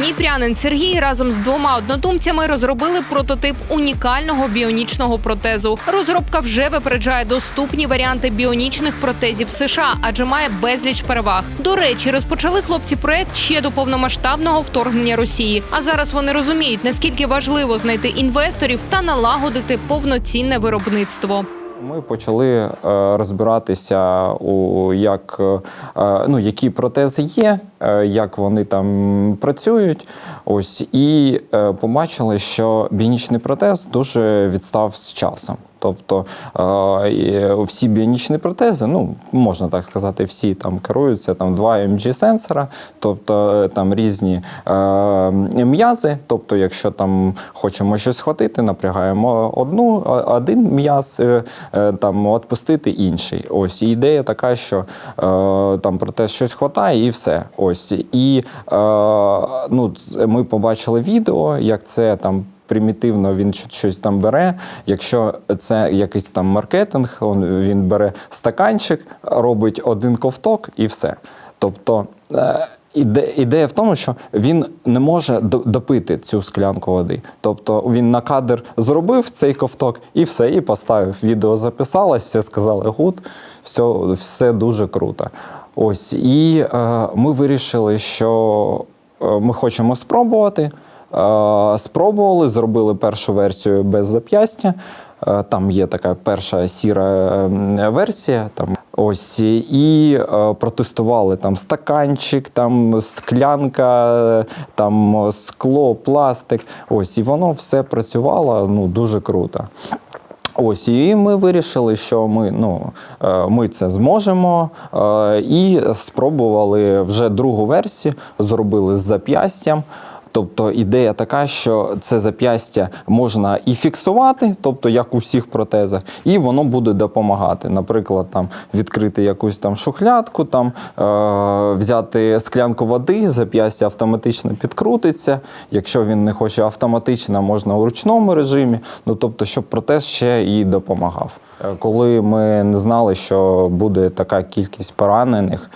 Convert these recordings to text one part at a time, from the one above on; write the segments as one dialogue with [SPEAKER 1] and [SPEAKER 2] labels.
[SPEAKER 1] Дніпрянин Сергій разом з двома однодумцями розробили прототип унікального біонічного протезу. Розробка вже випереджає доступні варіанти біонічних протезів США, адже має безліч переваг. До речі, розпочали хлопці проект ще до повномасштабного вторгнення Росії. А зараз вони розуміють, наскільки важливо знайти інвесторів та налагодити повноцінне виробництво.
[SPEAKER 2] Ми почали е, розбиратися у як е, ну, які протези є, е, як вони там працюють. Ось і е, побачили, що біонічний протез дуже відстав з часом. Тобто е, всі біонічні протези, ну можна так сказати, всі там керуються там 2 mg сенсора, тобто е, там різні е, м'язи. Тобто, якщо там хочемо щось схватити, напрягаємо одну, один м'яз, е, е, там відпустити інший. Ось і ідея така, що е, там протез щось хватає, і все. Ось і е, ну, ми побачили відео, як це там примітивно він щось там бере. Якщо це якийсь там маркетинг, він бере стаканчик, робить один ковток і все. Тобто е, іде, ідея в тому, що він не може допити цю склянку води. Тобто він на кадр зробив цей ковток і все, і поставив. Відео записалось, всі сказали гуд, все, все дуже круто. Ось і е, ми вирішили, що е, ми хочемо спробувати. Е, Спробували, зробили першу версію без зап'ястя. Е, Там є така перша сіра ем, версія. Там ось і е, протестували там стаканчик, там склянка, е, там скло, пластик. Ось і воно все працювало ну дуже круто. Ось і ми вирішили, що ми, ну, е, ми це зможемо, е, і спробували вже другу версію, зробили з зап'ястям. Тобто ідея така, що це зап'ястя можна і фіксувати, тобто як у всіх протезах, і воно буде допомагати. Наприклад, там відкрити якусь там шухлядку, там е, взяти склянку води, зап'ястя автоматично підкрутиться. Якщо він не хоче автоматично, можна у ручному режимі. Ну тобто, щоб протез ще і допомагав. Е, Коли ми не знали, що буде така кількість поранених.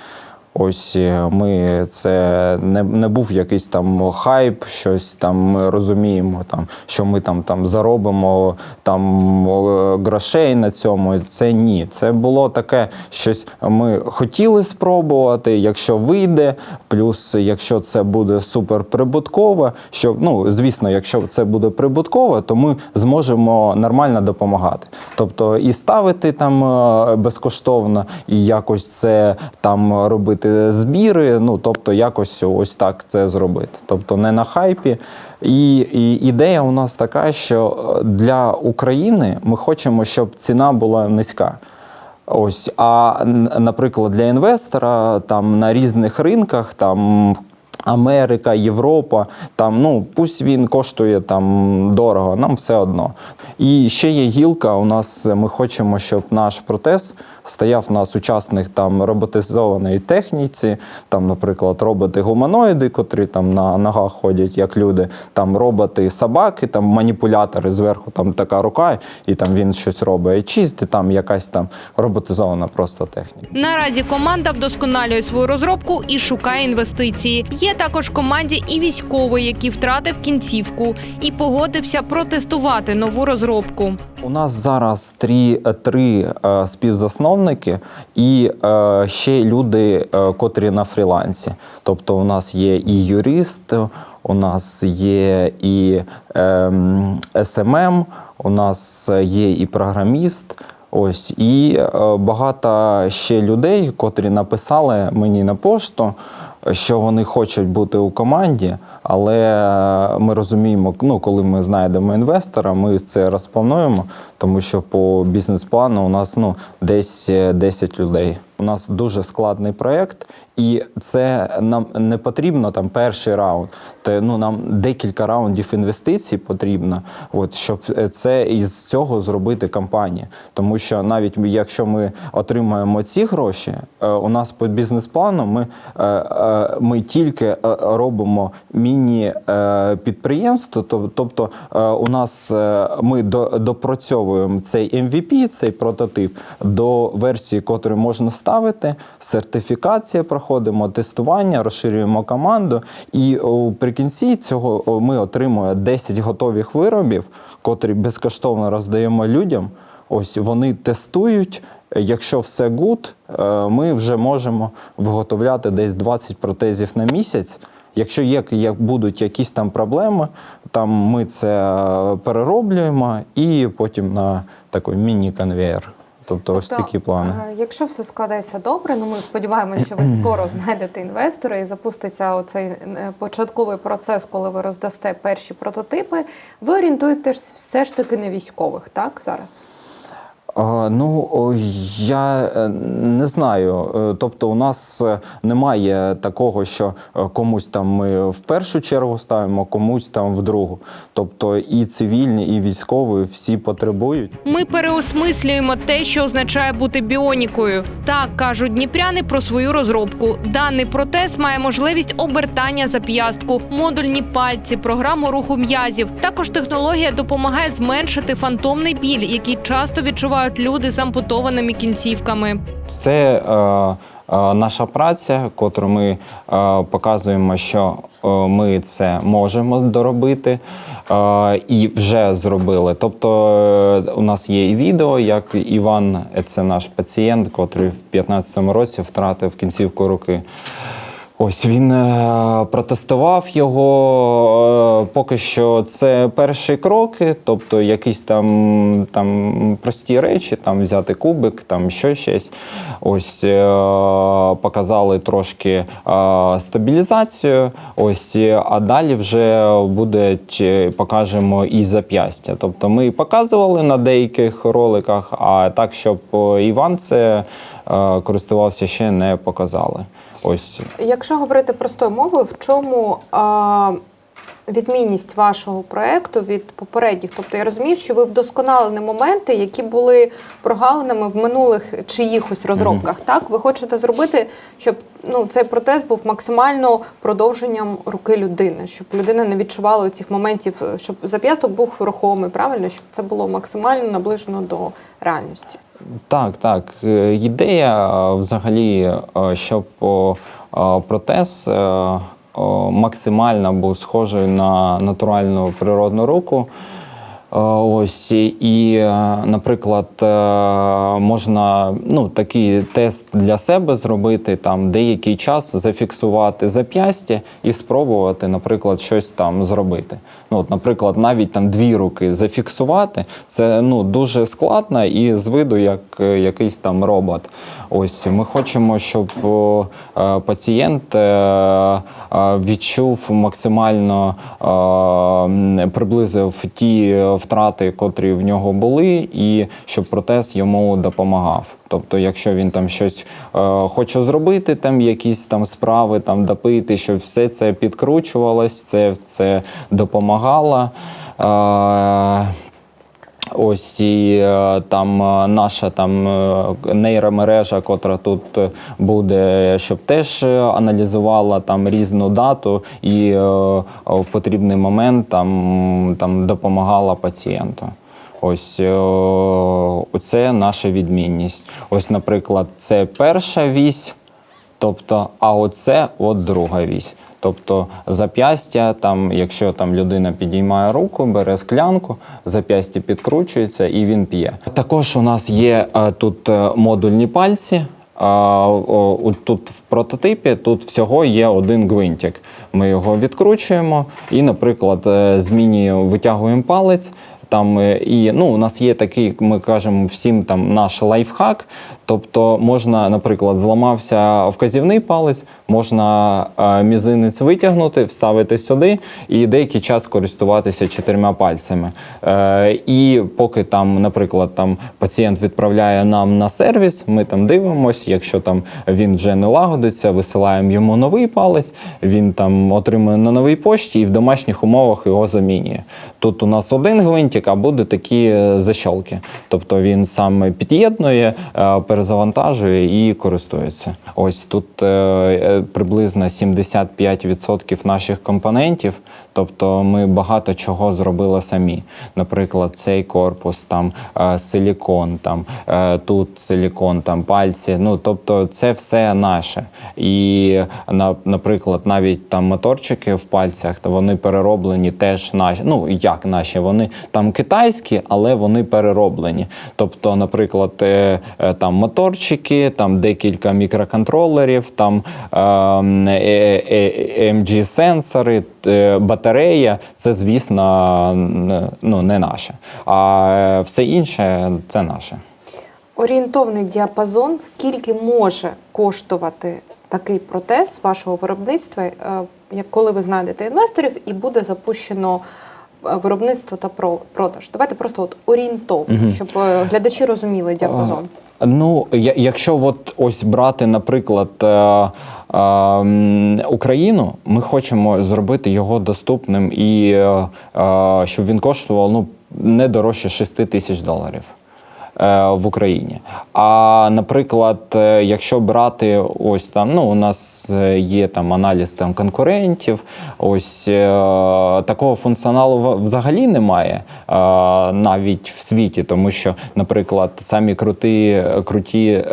[SPEAKER 2] Ось е, ми це не, не був якийсь там хайп, щось там ми розуміємо, там що ми там, там заробимо там е, грошей на цьому. Це ні. Це було таке щось. Ми хотіли спробувати, якщо вийде. Плюс, якщо це буде суперприбутково, що ну звісно, якщо це буде прибутково, то ми зможемо нормально допомагати. Тобто і ставити там е, безкоштовно, і якось це там робити збіри. Ну тобто, якось ось так це зробити. Тобто не на хайпі. І, і ідея у нас така, що е, для України ми хочемо, щоб ціна була низька. Ось, а наприклад, для інвестора там на різних ринках там. Америка, Європа, там ну пусть він коштує там дорого, нам все одно. І ще є гілка. У нас ми хочемо, щоб наш протез стояв на сучасних там роботизованій техніці. Там, наприклад, роботи гуманоїди, котрі там на ногах ходять, як люди, там роботи собаки, там маніпулятори зверху, там така рука, і там він щось робить. Чисти, там якась там роботизована просто техніка.
[SPEAKER 1] Наразі команда вдосконалює свою розробку і шукає інвестиції. Є також команді і військовий, який втратив кінцівку і погодився протестувати нову розробку.
[SPEAKER 2] У нас зараз три, три е, співзасновники і е, ще люди, е, котрі на фрілансі. Тобто, у нас є і юрист, у нас є і ем, СММ, у нас є і програміст. Ось і багато ще людей, котрі написали мені на пошту, що вони хочуть бути у команді, але е, ми розуміємо, ну коли ми знайдемо інвестора, ми це розплануємо, тому що по бізнес-плану у нас ну десь е, 10 людей. У нас дуже складний проєкт, і це нам не потрібно там перший раунд. Те, ну нам декілька раундів інвестицій потрібно, от щоб це із цього зробити кампанію. Тому що навіть якщо ми отримаємо ці гроші, е, у нас по бізнес-плану ми е, е, е, ми тільки е, робимо міні-підприємство, тобто е, у нас е, ми до- допрацьовуємо цей MVP, цей прототип до версії, котру можна ставити. Сертифікація проходимо, тестування, розширюємо команду. І о, при кінці цього ми отримуємо 10 готових виробів, котрі безкоштовно роздаємо людям. Ось вони тестують. Якщо все гуд, е, ми вже можемо виготовляти десь 20 протезів на місяць. Якщо є, як будуть якісь там проблеми, там ми це е, перероблюємо і потім на такий міні-конвейер. Тобто, ось такі плани.
[SPEAKER 3] е, Якщо все складеться добре, ну ми сподіваємося, що ви скоро знайдете інвестора і запуститься оцей е, початковий процес, коли ви роздасте перші прототипи. Ви орієнтуєтесь все ж таки на військових, так зараз?
[SPEAKER 2] Ну, я е, не знаю. Е, Тобто, у нас е, немає такого, що комусь там ми в першу чергу ставимо, комусь там в другу. Тобто і цивільні, і військові всі потребують.
[SPEAKER 1] Ми переосмислюємо те, що означає бути біонікою. Так кажуть дніпряни про свою розробку. Даний протез має можливість обертання зап'ястку, модульні пальці, програму руху м'язів. Також технологія допомагає зменшити фантомний біль, який часто відчувають люди з ампутованими кінцівками.
[SPEAKER 2] Це е, е, наша праця, котру ми е, показуємо, що е, ми це можемо доробити е, і вже зробили. Тобто е, у нас є і відео, як Іван, е, це наш пацієнт, котрий в 15-му році втратив кінцівку руки. Ось він е, протестував його. е, Поки що це перші кроки, тобто якісь там, там прості речі, там взяти кубик, там що щось. Ось е, показали трошки стабілізацію. Ось, а далі вже буде покажемо і зап'ястя. Тобто ми показували на деяких роликах, а так, щоб Іван це користувався, ще не показали. Ось
[SPEAKER 3] Якщо говорити простою мовою, в чому а, відмінність вашого проекту від попередніх? Тобто я розумію, що ви вдосконалили моменти, які були прогалинами в минулих чиїхось розробках. Так, ви хочете зробити, щоб ну цей протез був максимально продовженням руки людини, щоб людина не відчувала цих моментів, щоб зап'ясток був рухомий, правильно, щоб це було максимально наближено до реальності.
[SPEAKER 2] Так, так. Е, Ідея е, взагалі, е, щоб протез максимально був схожий на натуральну природну руку. Е, Ось і, е, наприклад, е, можна ну, такий тест для себе зробити, там деякий час зафіксувати зап'ястя і спробувати, наприклад, щось там зробити. Ну, от, наприклад, навіть там дві руки зафіксувати, це ну, дуже складно і з виду як якийсь там робот. Ось ми хочемо, щоб пацієнт відчув максимально приблизив ті втрати, котрі в нього були, і щоб протез йому допомагав. Тобто, якщо він там щось е, хоче зробити, там якісь там справи, там допити, щоб все це підкручувалось, це, це допомагало. Е, Ось і е, там е, наша там е, нейромережа, котра тут буде, щоб теж аналізувала там різну дату і в потрібний момент там, там допомагала пацієнту. Ось е, оце наша відмінність. Ось, наприклад, це перша вісь, тобто, а оце от друга вісь. Тобто зап'ястя, там, якщо там людина підіймає руку, бере склянку, зап'ястя підкручується і він п'є. Також у нас є е, тут е, модульні пальці. А, о, тут в прототипі тут всього є один гвинтик. Ми його відкручуємо і, наприклад, е, змінюємо, витягуємо палець. Там е, і ну, у нас є такий, ми кажемо всім там наш лайфхак. Тобто можна, наприклад, зламався вказівний палець, можна е, мізинець витягнути, вставити сюди і деякий час користуватися чотирма пальцями. Е, і поки там, наприклад, там пацієнт відправляє нам на сервіс, ми там дивимося, якщо там він вже не лагодиться, висилаємо йому новий палець, він там отримує на новій пошті і в домашніх умовах його замінює. Тут у нас один гвинтик, а буде такі е, защолки. Тобто він сам під'єднує, перезавантажує і користується. Ось тут е, е, приблизно 75% наших компонентів. Тобто ми багато чого зробили самі. Наприклад, цей корпус, там е, силікон, там тут силікон, там пальці. Ну тобто, це все наше. І на, наприклад, навіть там моторчики в пальцях, то вони перероблені теж наші. Ну як наші, вони там китайські, але вони перероблені. Тобто, наприклад, там моторчики, там декілька мікроконтролерів, там ем, mg сенсори е, батарея, це, звісно, ну, не наше. А е, все інше це наше.
[SPEAKER 3] Орієнтовний діапазон, скільки може коштувати такий протез вашого виробництва, е, як коли ви знайдете інвесторів і буде запущено е, виробництво та про- продаж. Давайте просто от орієнтовно,
[SPEAKER 2] Мгм.
[SPEAKER 3] щоб е, глядачі розуміли діапазон.
[SPEAKER 2] Ну, якщо от ось брати, наприклад, е, е, Україну, ми хочемо зробити його доступним і е, щоб він коштував ну, не дорожче 6 тисяч доларів. Е, В Україні. А наприклад, е, якщо брати ось там, ну у нас е, є там аналіз там конкурентів, ось такого функціоналу взагалі немає навіть в світі, тому що, наприклад, самі круті, круті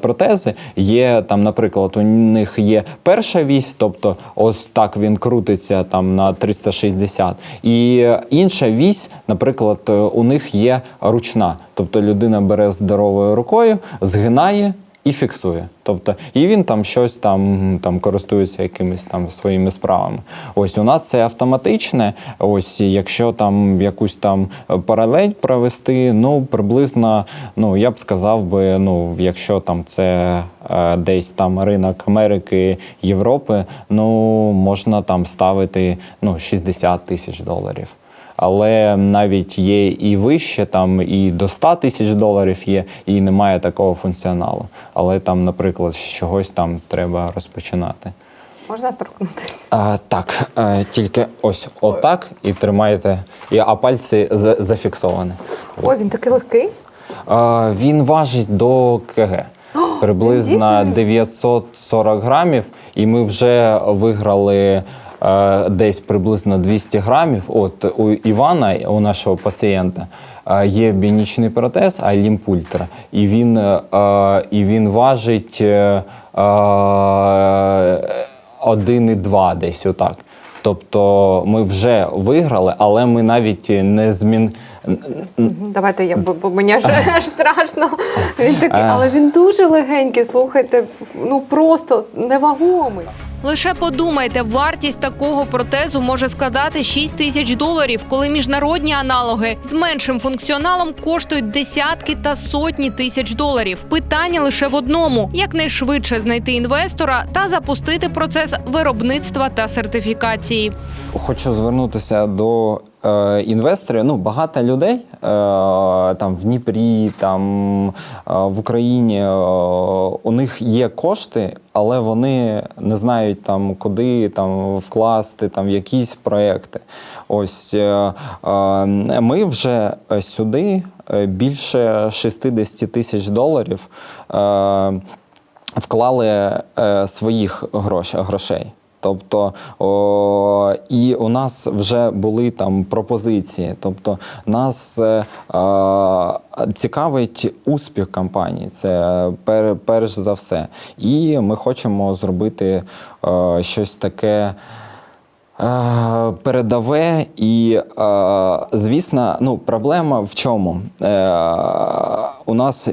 [SPEAKER 2] протези є там, наприклад, у них є перша вісь, тобто ось так він крутиться там на 360, і інша вісь, наприклад, у них є ручна, тобто людина бере здоровою рукою, згинає. І фіксує, тобто і він там щось там, там користується якимись там своїми справами. Ось у нас це автоматичне. Ось якщо там якусь там паралель провести, ну приблизно, ну я б сказав би, ну якщо там це е, десь там ринок Америки, Європи, ну можна там ставити ну 60 тисяч доларів. Але навіть є і вище, там і до 100 тисяч доларів є, і немає такого функціоналу. Але там, наприклад, з чогось там треба розпочинати.
[SPEAKER 3] Можна торкнутися?
[SPEAKER 2] А, так, е, тільки ось отак і тримаєте, і, а пальці за- зафіксовані.
[SPEAKER 3] Ой, він такий легкий.
[SPEAKER 2] Е, він важить до КГ. Приблизно 940 грамів, і ми вже виграли десь приблизно 200 грамів. От у Івана, у нашого пацієнта, е, є біонічний протез Айлімп Ультра, і він, е, і він важить е, е, 1,2 десь отак. Тобто ми вже виграли, але ми навіть не змін.
[SPEAKER 3] Давайте я, бо, бо мені аж страшно. Він такий, але він дуже легенький. Слухайте, ну просто невагомий.
[SPEAKER 1] Лише подумайте, вартість такого протезу може складати 6 тисяч доларів, коли міжнародні аналоги з меншим функціоналом коштують десятки та сотні тисяч доларів. Питання лише в одному: якнайшвидше знайти інвестора та запустити процес виробництва та сертифікації.
[SPEAKER 2] Хочу звернутися до е, інвесторів. Ну, багато людей е, там в Дніпрі, там е, в Україні у них є кошти, але вони не знають там куди там вкласти там в якісь проекти. Ось ми вже сюди більше 60 тисяч доларів. Вклали своїх грош, грошей. Тобто о, і у нас вже були там пропозиції. Тобто нас е, цікавить успіх компанії, це пер, перш за все. І ми хочемо зробити е, щось таке. Е, Передове і, е, звісно, ну, проблема в чому? Е, У нас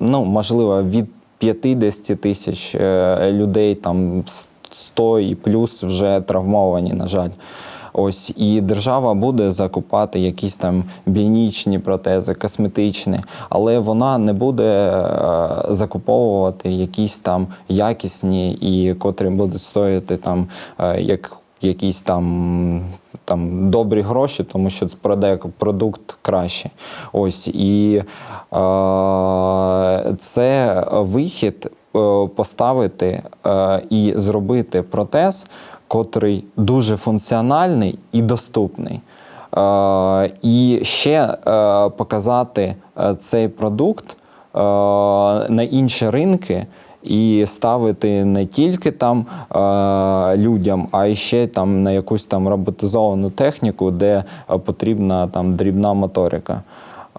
[SPEAKER 2] ну, можливо, від 50 тисяч е, людей, там 100 і плюс вже травмовані, на жаль. Ось і держава буде закупати якісь там біонічні протези, косметичні, але вона не буде е, закуповувати якісь там якісні і котрі будуть стоїти там е, як якісь там, там добрі гроші, тому що продає продукт краще. Ось і е, це вихід е, поставити е, і зробити протез, котрий дуже функціональний і доступний. Е, і ще е, показати е, цей продукт на інші ринки. І ставити не тільки там е, людям, а й ще там на якусь там роботизовану техніку, де е, потрібна там дрібна моторика.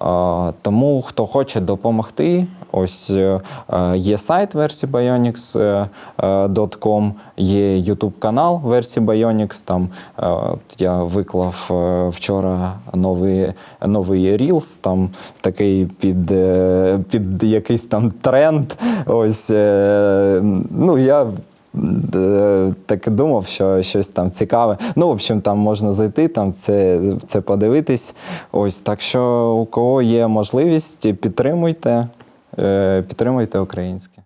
[SPEAKER 2] Е, тому хто хоче допомогти, ось е, е, є сайт версії Bionics.com, є YouTube канал версії Bionics. Там е, я виклав е, вчора новий, новий Reels, там такий під, е, під якийсь там тренд. Ось е, ну я. Е, Так і думав, що щось там цікаве. Ну, в общем, там можна зайти, там це, це подивитись. Ось так що у кого є можливість, підтримуйте, е, підтримуйте українське.